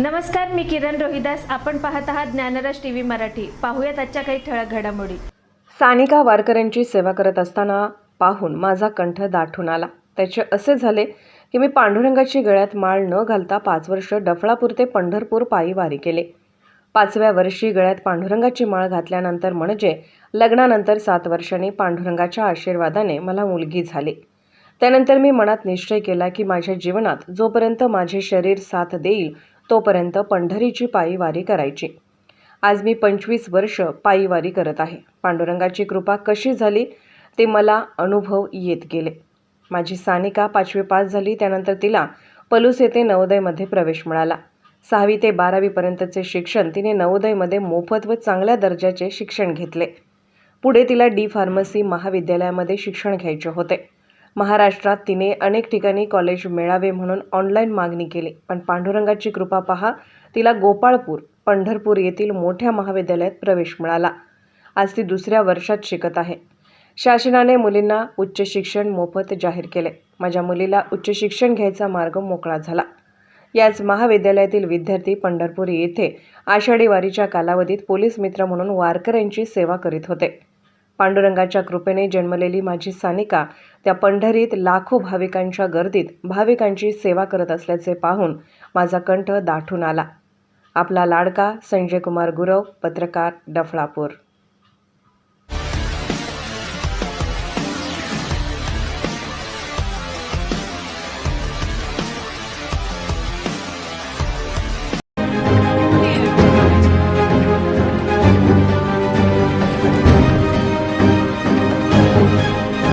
नमस्कार मी किरण रोहिदास. आपण पाहत आहात ज्ञानराज टी व्ही मराठी. पाहूयात आजच्या काही ठळक घडामोडी. सानिका वारकऱ्यांची सेवा करत असताना पाहून माझा कंठ दाटून आला. त्याचे असे झाले की मी पांडुरंगाची गळ्यात माळ न घालता पाच वर्ष डफळापूर ते पंढरपूर पायी वारी केले. पाचव्या वर्षी गळ्यात पांडुरंगाची माळ घातल्यानंतर म्हणजे लग्नानंतर सात वर्षांनी पांडुरंगाच्या आशीर्वादाने मला मुलगी झाली. त्यानंतर मी मनात निश्चय केला की माझ्या जीवनात जोपर्यंत माझे शरीर साथ देईल तोपर्यंत पंढरीची पायी वारी करायची. आज मी पंचवीस वर्ष पायी वारी करत आहे. पांडुरंगाची कृपा कशी झाली ते मला अनुभव येत गेले. माझी सानिका पाचवी पास झाली त्यानंतर तिला पलूस येथे नवोदयमध्ये प्रवेश मिळाला. सहावी ते बारावीपर्यंतचे शिक्षण तिने नवोदयमध्ये मोफत व चांगल्या दर्जाचे शिक्षण घेतले. पुढे तिला डी फार्मसी महाविद्यालयामध्ये शिक्षण घ्यायचे होते. महाराष्ट्रात तिने अनेक ठिकाणी कॉलेज मिळावे म्हणून ऑनलाईन मागणी केली. पण पांडुरंगाची कृपा पहा तिला गोपाळपूर पंढरपूर येथील मोठ्या महाविद्यालयात प्रवेश मिळाला. आज ती दुसऱ्या वर्षात शिकत आहे. शासनाने मुलींना उच्च शिक्षण मोफत जाहीर केले. माझ्या मुलीला उच्च शिक्षण घ्यायचा मार्ग मोकळा झाला. याच महाविद्यालयातील विद्यार्थी पंढरपूर येथे आषाढी वारीच्या कालावधीत पोलीस मित्र म्हणून वारकऱ्यांची सेवा करीत होते. पांडुरंगाच्या कृपेने जन्मलेली माझी सानिका त्या पंढरीत लाखो भाविकांच्या गर्दीत भाविकांची सेवा करत असल्याचे पाहून माझा कंठ दाटून आला. आपला लाडका संजय कुमार गुरव पत्रकार डफळापूर.